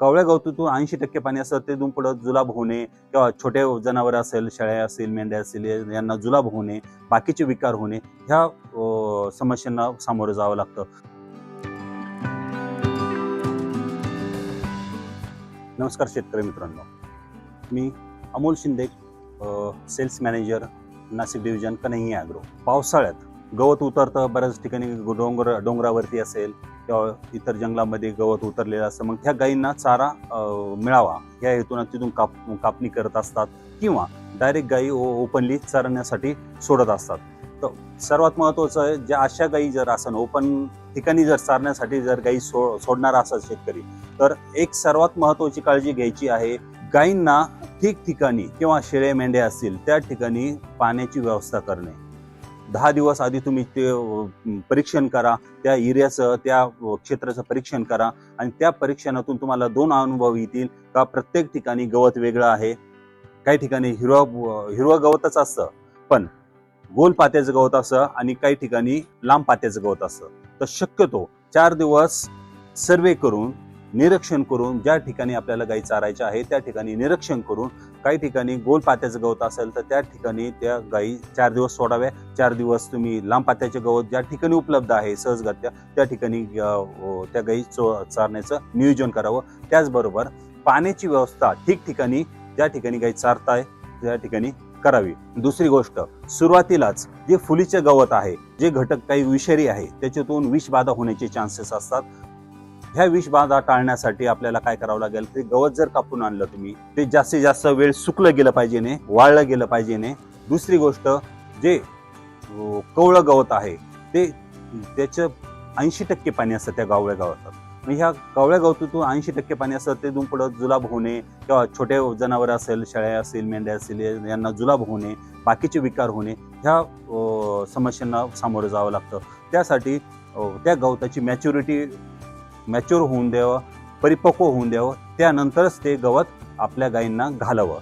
कवळ्या गवतातून ऐंशी टक्के पाणी असतं ते दुम पुढं जुलाब होणे किंवा छोटे जनावर असेल शेळ्या असतील मेंढ्या असतील यांना जुलाब होणे बाकीचे विकार होणे ह्या समस्यांना सामोरं जावं लागतं. नमस्कार शेतकरी मित्रांनो. मी Amol Shinde sales manager Nashik division Kanhaiya agro पावसाळ्यात गवत उतरतं बऱ्याच ठिकाणी डोंगर डोंगरावरती असेल किंवा इतर जंगलामध्ये गवत उतरलेलं असतं मग त्या गायींना चारा मिळावा. या हेतून तिथून काप कापणी करत असतात किंवा डायरेक्ट गायी ओपनली चरण्यासाठी सोडत असतात. तर सर्वात महत्त्वाचं आहे ज्या अशा गायी जर असं ओपन ठिकाणी जर चारण्यासाठी जर गायी सो सोडणारा असा शेतकरी तर एक सर्वात महत्त्वाची काळजी घ्यायची आहे गायींना ठिकठिकाणी किंवा शेळे मेंढ्या असतील त्या ठिकाणी पाण्याची व्यवस्था करणे. दहा दिवस आधी तुम्ही ते परीक्षण करा त्या एरियाचं त्या क्षेत्राचं परीक्षण करा आणि त्या परीक्षणातून तुम्हाला दोन अनुभव येतील का प्रत्येक ठिकाणी गवत वेगळं आहे. काही ठिकाणी हिरवा हिरवं गवतच असतं पण गोल पात्याचं गवत असं आणि काही ठिकाणी लांब पात्याचं गवत असतं. तर शक्यतो चार दिवस सर्वे करून निरीक्षण करून ज्या ठिकाणी आपल्याला गाई चारायच्या आहे त्या ठिकाणी निरीक्षण करून काही ठिकाणी गोल पात्याचं गवत असेल तर त्या ठिकाणी त्या गाई चार दिवस सोडाव्या. चार दिवस तुम्ही लांब पात्याचे गवत ज्या ठिकाणी उपलब्ध आहे सहजगत्या त्या ठिकाणी त्या गाई चो चारण्याचं नियोजन करावं. त्याचबरोबर पाण्याची व्यवस्था ठिकठिकाणी ज्या ठिकाणी गाई चारताय त्या ठिकाणी करावी. दुसरी गोष्ट सुरुवातीलाच जे फुलीचे गवत आहे जे घटक काही विषारी आहे त्याच्यातून विषबाधा होण्याचे चान्सेस असतात. ह्या विषबाधा टाळण्यासाठी आपल्याला काय करावं लागेल? ते गवत जर कापून आणलं तुम्ही ते जास्तीत जास्त वेळ सुकलं गेलं पाहिजे ने वाळलं गेलं पाहिजे ने दुसरी गोष्ट जे कवळं गवत आहे ते त्याचं ऐंशी टक्के पाणी असतं त्या गावळ्या गावात मग ह्या कवळ्या गवतातून ऐंशी टक्के पाणी असतं ते दुम पुढं जुलाब होणे किंवा छोटे जनावर असेल शेळ्या असतील मेंढ्या असतील यांना जुलाब होणे बाकीचे विकार होणे ह्या समस्यांना सामोरं जावं लागतं. त्यासाठी त्या गवताची मॅच्युरिटी मॅच्युअर होऊन द्यावं परिपक्व होऊन द्यावं त्यानंतरच ते गवत आपल्या गायींना घालावं.